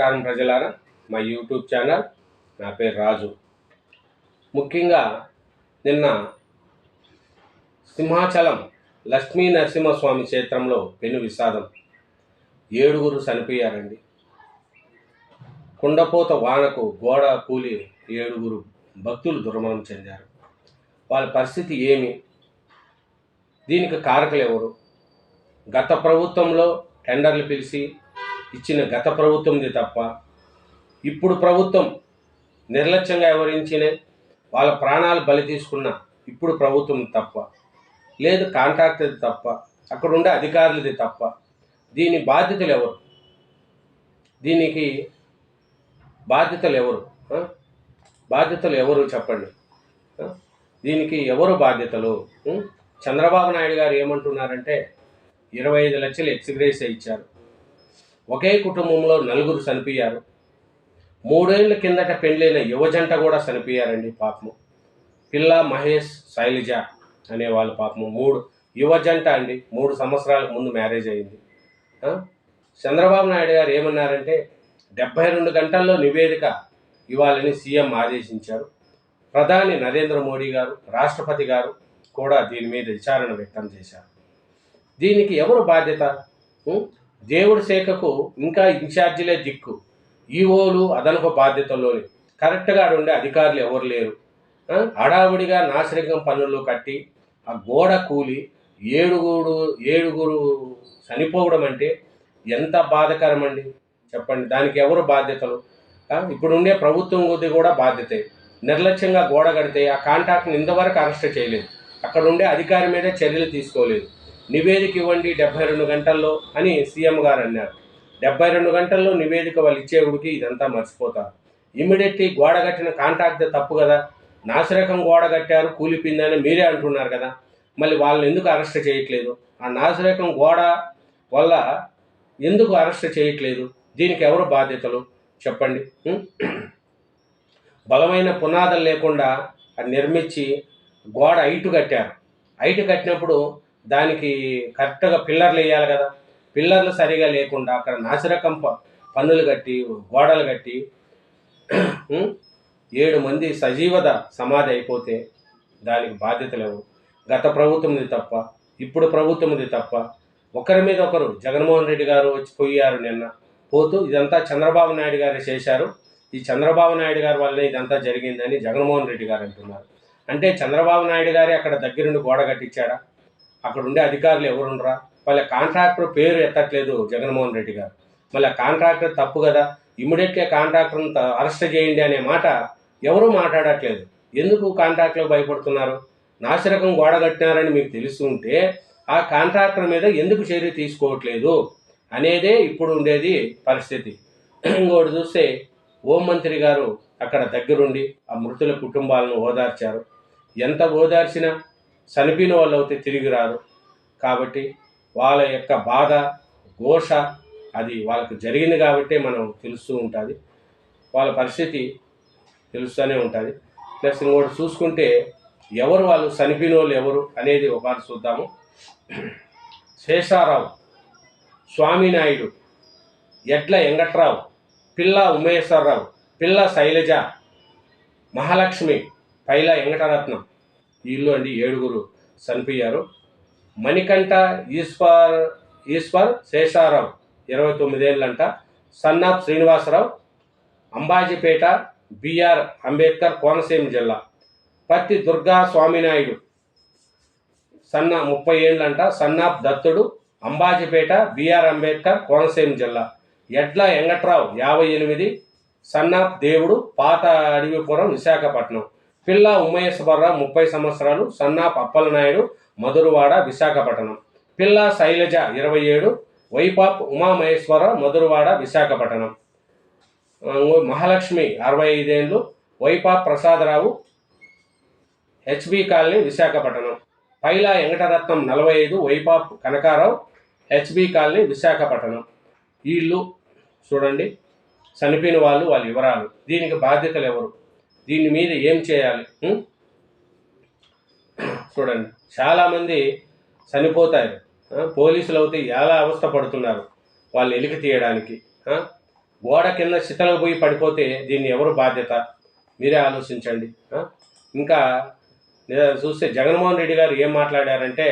నమస్కారం ప్రజలారా. మా యూట్యూబ్ ఛానల్ నా పేరు రాజు. ముఖ్యంగా నిన్న సింహాచలం లక్ష్మీ నరసింహస్వామి క్షేత్రంలో పెను విషాదం. ఏడుగురు చనిపోయారండి. కుండపోత వానకు గోడ కూలి ఏడుగురు భక్తులు దుర్మరణం చెందారు. వాళ్ళ పరిస్థితి ఏమి? దీనికి కారకులు ఎవరు? గత ప్రభుత్వంలో టెండర్లు పిలిచి ఇచ్చిన గత ప్రభుత్వంది తప్ప ఇప్పుడు ప్రభుత్వం నిర్లక్ష్యంగా వ్యవహరించిన వాళ్ళ ప్రాణాలు బలి తీసుకున్న ఇప్పుడు ప్రభుత్వం తప్ప లేదు కాంట్రాక్టర్ది తప్ప అక్కడ ఉండే అధికారులది తప్ప దీని బాధ్యతలు ఎవరు దీనికి బాధ్యతలు ఎవరు బాధ్యతలు ఎవరు చెప్పండి దీనికి ఎవరు బాధ్యతలు? చంద్రబాబు నాయుడు గారు ఏమంటున్నారంటే ఇరవై ఐదు లక్షలు ఎక్స్గ్రేస్ ఇచ్చారు. ఒకే కుటుంబంలో నలుగురు చనిపోయారు. మూడేళ్ళ కిందట పెళ్ళైన యువజంట కూడా చనిపోయారండి పాపము. పిల్ల మహేష్ శైలజ అనే వాళ్ళ పాపము. మూడు యువజంట అండి. మూడు సంవత్సరాలకు ముందు మ్యారేజ్ అయింది. చంద్రబాబు నాయుడు గారు ఏమన్నారంటే డెబ్బై రెండు గంటల్లో నివేదిక ఇవ్వాలని సీఎం ఆదేశించారు. ప్రధాని నరేంద్ర మోడీ గారు రాష్ట్రపతి గారు కూడా దీని మీద విచారణ వ్యక్తం చేశారు. దీనికి ఎవరు బాధ్యత? దేవుడి శాఖకు ఇంకా ఇన్ఛార్జీలే దిక్కు. ఈఓలు అదనపు బాధ్యతల్లోని. కరెక్ట్గా ఉండే అధికారులు ఎవరు లేరు. హడావుడిగా నాశరికం పనులు కట్టి ఆ గోడ కూలి ఏడుగురు ఏడుగురు చనిపోవడం అంటే ఎంత బాధకరం అండి చెప్పండి. దానికి ఎవరు బాధ్యతలు? ఇప్పుడుండే ప్రభుత్వం కొద్ది కూడా బాధ్యతే. నిర్లక్ష్యంగా గోడ కడితే ఆ కాంట్రాక్ట్ని ఇంతవరకు అరెస్ట్ చేయలేదు. అక్కడ ఉండే అధికారి మీద చర్యలు తీసుకోలేదు. నివేదిక ఇవ్వండి డెబ్బై రెండు గంటల్లో అని సీఎం గారు అన్నారు. డెబ్బై రెండు గంటల్లో నివేదిక వాళ్ళు ఇచ్చేవుడికి ఇదంతా మర్చిపోతారు ఇమ్మీడియట్లీ గోడ కట్టిన కాంట్రాక్ట్ తప్పు కదా. నాసిరకం గోడ కట్టారు కూలిపోయిందని మీరే అంటున్నారు కదా. మళ్ళీ వాళ్ళని ఎందుకు అరెస్ట్ చేయట్లేదు? ఆ నాసిరకం గోడ వల్ల ఎందుకు అరెస్ట్ చేయట్లేదు? దీనికి ఎవరు బాధ్యతలు? చెప్పండి. బలమైన పునాదులు లేకుండా అది నిర్మించి గోడ హైటు కట్టారు. ఐటు కట్టినప్పుడు దానికి కరెక్ట్గా పిల్లర్లు వేయాలి కదా. పిల్లర్లు సరిగా లేకుండా అక్కడ నాసిరకం పన్నులు కట్టి గోడలు కట్టి ఏడు మంది సజీవత సమాధి అయిపోతే దానికి బాధ్యత లేవు. గత ప్రభుత్వంది తప్ప ఇప్పుడు ప్రభుత్వంది తప్ప ఒకరి మీద ఒకరు జగన్మోహన్ రెడ్డి గారు వచ్చి పోయారు నిన్న. పోతూ ఇదంతా చంద్రబాబు నాయుడు గారు చేశారు. ఈ చంద్రబాబు నాయుడు గారి వల్లనే ఇదంతా జరిగిందని జగన్మోహన్ రెడ్డి గారు అంటున్నారు. అంటే చంద్రబాబు నాయుడు గారే అక్కడ దగ్గరుండి గోడ కట్టించాడా? అక్కడ ఉండే అధికారులు ఎవరుండరా? మళ్ళీ కాంట్రాక్టర్ పేరు ఎత్తట్లేదు జగన్మోహన్ రెడ్డి గారు. మళ్ళీ కాంట్రాక్టర్ తప్పు కదా? ఇమ్మీడియట్గా కాంట్రాక్టర్ని త- అరెస్ట్ చేయండి అనే మాట ఎవరూ మాట్లాడట్లేదు. ఎందుకు కాంట్రాక్టర్ భయపడుతున్నారు? నాసిరకం గోడ కట్టినారని మీకు తెలుస్తుంటే ఆ కాంట్రాక్టర్ మీద ఎందుకు చర్య తీసుకోవట్లేదు అనేదే ఇప్పుడు ఉండేది పరిస్థితి. ఇంకోటి చూస్తే హోం మంత్రి గారు అక్కడ దగ్గరుండి ఆ మృతుల కుటుంబాలను ఓదార్చారు. ఎంత ఓదార్చినా చనిపోయిన వాళ్ళు అయితే తిరిగి రారు. కాబట్టి వాళ్ళ యొక్క బాధ ఘోష అది వాళ్ళకు జరిగింది కాబట్టి మనం తెలుస్తూ ఉంటుంది. వాళ్ళ పరిస్థితి తెలుస్తూనే ఉంటుంది. ప్లస్ ఇంకోటి చూసుకుంటే ఎవరు వాళ్ళు చనిపోయిన వాళ్ళు ఎవరు అనేది ఒకసారి చూద్దాము. శేషారావు స్వామినాయుడు ఎడ్ల వెంకట్రావు పిల్ల ఉమేశ్వరరావు పిల్ల శైలజ మహాలక్ష్మి పైల వెంకటరత్నం వీళ్ళు అండి ఏడుగురు చనిపోయారు. మణికంఠ ఈశ్వర్ ఈశ్వర్ శేషారావు ఇరవై తొమ్మిదేళ్ళంట. సన్నాప్ శ్రీనివాసరావు అంబాజీపేట బిఆర్ అంబేద్కర్ కోనసీమ జిల్లా. పత్తి దుర్గా స్వామినాయుడు సన్న ముప్పై ఏళ్ళంట. సన్నాప్ దత్తుడు అంబాజీపేట బిఆర్ అంబేద్కర్ కోనసీమ జిల్లా. ఎడ్ల వెంకట్రావు యాభై ఎనిమిది. సన్నాప్ దేవుడు పాత అడవిపురం విశాఖపట్నం. పిల్ల ఉమేశ్వరరావు ముప్పై సంవత్సరాలు సన్నాప్ అప్పలనాయుడు మధురవాడ విశాఖపట్నం. పిల్ల శైలజ ఇరవై ఏడు వైపాప్ ఉమామహేశ్వరరావు మధురవాడ విశాఖపట్నం. మహాలక్ష్మి అరవై ఐదేళ్ళు వైపాప్ Prasadarao H B colony Visakhapatnam. Paila Venkataratnam నలభై ఐదు వైపాప్ Kanakarao H B colony Visakhapatnam. వీళ్ళు చూడండి చనిపోయిన వాళ్ళు వాళ్ళ వివరాలు. దీనికి బాధ్యతలు ఎవరు? దీని మీద ఏం చేయాలి? చూడండి. చాలామంది చనిపోతారు. పోలీసులు అయితే ఎలా అవస్థ పడుతున్నారు? వాళ్ళు ఎలికి తీయడానికి. గోడ కింద శితలకు పోయి పడిపోతే దీన్ని ఎవరు బాధ్యత? మీరే ఆలోచించండి. ఇంకా చూస్తే జగన్మోహన్ రెడ్డి గారు ఏం మాట్లాడారంటే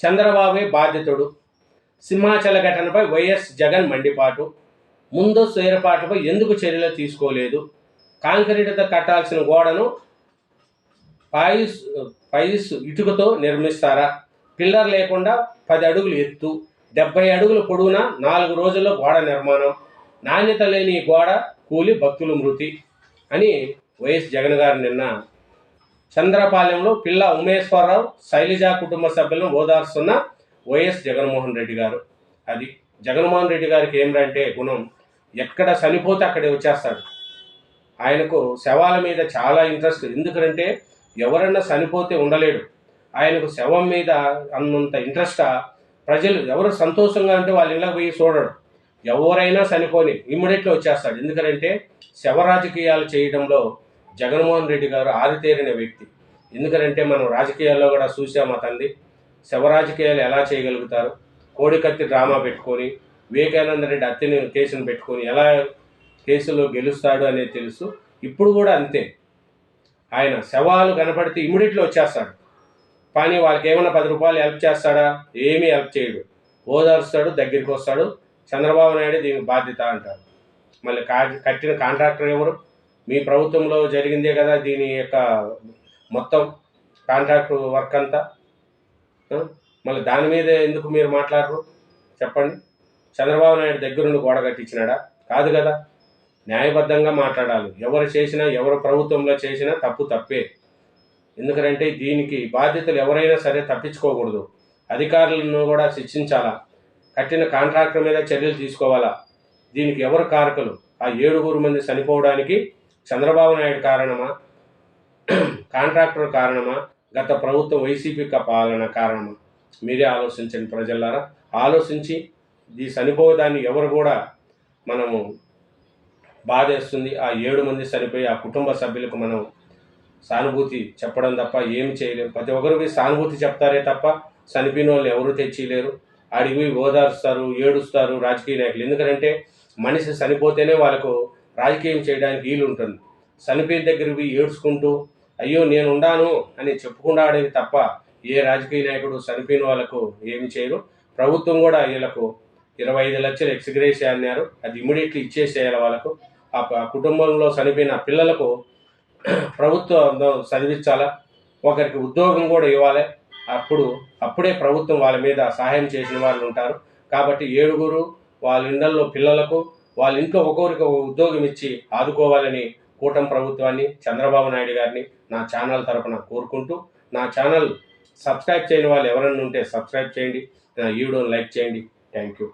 చంద్రబాబే బాధ్యతుడు. సింహాచల ఘటనపై వైఎస్ జగన్ మండిపాటు. ముందస్తు ఏర్పాట్లపై ఎందుకు చర్యలు తీసుకోలేదు? కాంక్రీటుతో కట్టాల్సిన గోడను పాయిస్ పైస్ ఇటుకతో నిర్మిస్తారా? పిల్లర్ లేకుండా పది అడుగులు ఎత్తు డెబ్బై అడుగుల పొడవున నాలుగు రోజుల్లో గోడ నిర్మాణం నాణ్యత లేని గోడ కూలి భక్తులు మృతి అని వైఎస్ జగన్ గారు నిన్న చంద్రపాలెంలో పిల్ల ఉమేశ్వరరావు శైలజ కుటుంబ సభ్యులను ఓదార్స్తున్న వైఎస్ జగన్మోహన్ రెడ్డి గారు. అది జగన్మోహన్ రెడ్డి గారికి ఏమిటంటే గుణం ఎక్కడ చనిపోతే అక్కడే వచ్చేస్తాడు. ఆయనకు శవాల మీద చాలా ఇంట్రెస్ట్. ఎందుకంటే ఎవరన్నా చనిపోతే ఉండలేడు. ఆయనకు శవం మీద అన్నంత ఇంట్రెస్ట్? ప్రజలు ఎవరు సంతోషంగా అంటే వాళ్ళ ఇళ్ళకి పోయి చూడడు. ఎవరైనా చనిపోని ఇమ్మీడియట్లో వచ్చేస్తాడు. ఎందుకంటే శవ రాజకీయాలు చేయడంలో జగన్మోహన్ రెడ్డి గారు ఆరితేరిన వ్యక్తి. ఎందుకంటే మనం రాజకీయాల్లో కూడా చూసాం అతన్ని శవ రాజకీయాలు ఎలా చేయగలుగుతారు? కోడికత్తి డ్రామా పెట్టుకొని వివేకానంద రెడ్డి హత్యని కేసును పెట్టుకొని ఎలా కేసులో గెలుస్తాడు అనేది తెలుసు. ఇప్పుడు కూడా అంతే. ఆయన శవాలు కనపడితే ఇమ్మీడియట్లో వచ్చేస్తాడు. కానీ వాళ్ళకి ఏమైనా పది రూపాయలు హెల్ప్ చేస్తాడా? ఏమీ హెల్ప్ చేయడు. ఓదారుస్తాడు దగ్గరికి వస్తాడు. చంద్రబాబు నాయుడు దీనికి బాధ్యత అంటారు. మళ్ళీ కా కట్టిన కాంట్రాక్టర్ ఎవరు? మీ ప్రభుత్వంలో జరిగిందే కదా దీని యొక్క మొత్తం కాంట్రాక్ట్ వర్క్ అంతా. మళ్ళీ దాని మీద ఎందుకు మీరు మాట్లాడరు? చెప్పండి. చంద్రబాబు నాయుడు దగ్గరుండి గోడ కట్టించినాడా? కాదు కదా. న్యాయబద్ధంగా మాట్లాడాలి. ఎవరు చేసినా ఎవరు ప్రభుత్వంలో చేసినా తప్పు తప్పే. ఎందుకంటే దీనికి బాధ్యతలు ఎవరైనా సరే తప్పించుకోకూడదు. అధికారులను కూడా శిక్షించాలా? కట్టిన కాంట్రాక్టర్ మీద చర్యలు తీసుకోవాలా? దీనికి ఎవరు కారకులు? ఆ ఏడుగురు మంది చనిపోవడానికి చంద్రబాబు నాయుడు కారణమా? కాంట్రాక్టర్ కారణమా? గత ప్రభుత్వం వైసీపీ పాలన కారణమా? మీరే ఆలోచించండి ప్రజలారా. ఆలోచించి ఈ చనిపోయేదాన్ని ఎవరు కూడా మనము బాధేస్తుంది. ఆ ఏడు మంది చనిపోయి ఆ కుటుంబ సభ్యులకు మనం సానుభూతి చెప్పడం తప్ప ఏం చేయలేము ప్రతి ఒక్కరికి సానుభూతి చెప్తారే తప్ప చనిపోయిన వాళ్ళు ఎవరు తెచ్చిలేరు. అడిగి పోయి ఓదారుస్తారు ఏడుస్తారు రాజకీయ నాయకులు. ఎందుకంటే మనిషి చనిపోతేనే వాళ్ళకు రాజకీయం చేయడానికి వీలు ఉంటుంది చనిపోయిన దగ్గరికి ఏడ్చుకుంటూ అయ్యో నేను ఉండాను అని చెప్పుకుండా చెప్పుకున్నాడని తప్ప ఏ రాజకీయ నాయకుడు చనిపోయిన వాళ్ళకు ఏమి చేయరు. ప్రభుత్వం కూడా వీళ్ళకు ఇరవై ఐదు లక్షలు ఎక్స్గ్రేస్ అన్నారు. అది ఇమీడియట్లీ ఇచ్చేసేయాలి వాళ్ళకు. ఆ కుటుంబంలో చనిపోయిన పిల్లలకు ప్రభుత్వం చదివించాలా? ఒకరికి ఉద్యోగం కూడా ఇవ్వాలి. అప్పుడు అప్పుడే ప్రభుత్వం వాళ్ళ మీద సహాయం చేసిన వాళ్ళు ఉంటారు. కాబట్టి ఏడుగురు వాళ్ళ ఇళ్ళలో పిల్లలకు వాళ్ళ ఇంట్లో ఒక్కొక్కరికి ఒక ఉద్యోగం ఇచ్చి ఆదుకోవాలని కూటమి ప్రభుత్వాన్ని చంద్రబాబు నాయుడు గారిని నా ఛానల్ తరపున కోరుకుంటూ నా ఛానల్ సబ్స్క్రైబ్ చేయని వాళ్ళు ఎవరైనా ఉంటే సబ్స్క్రైబ్ చేయండి. నా వీడియోని లైక్ చేయండి. Thank you.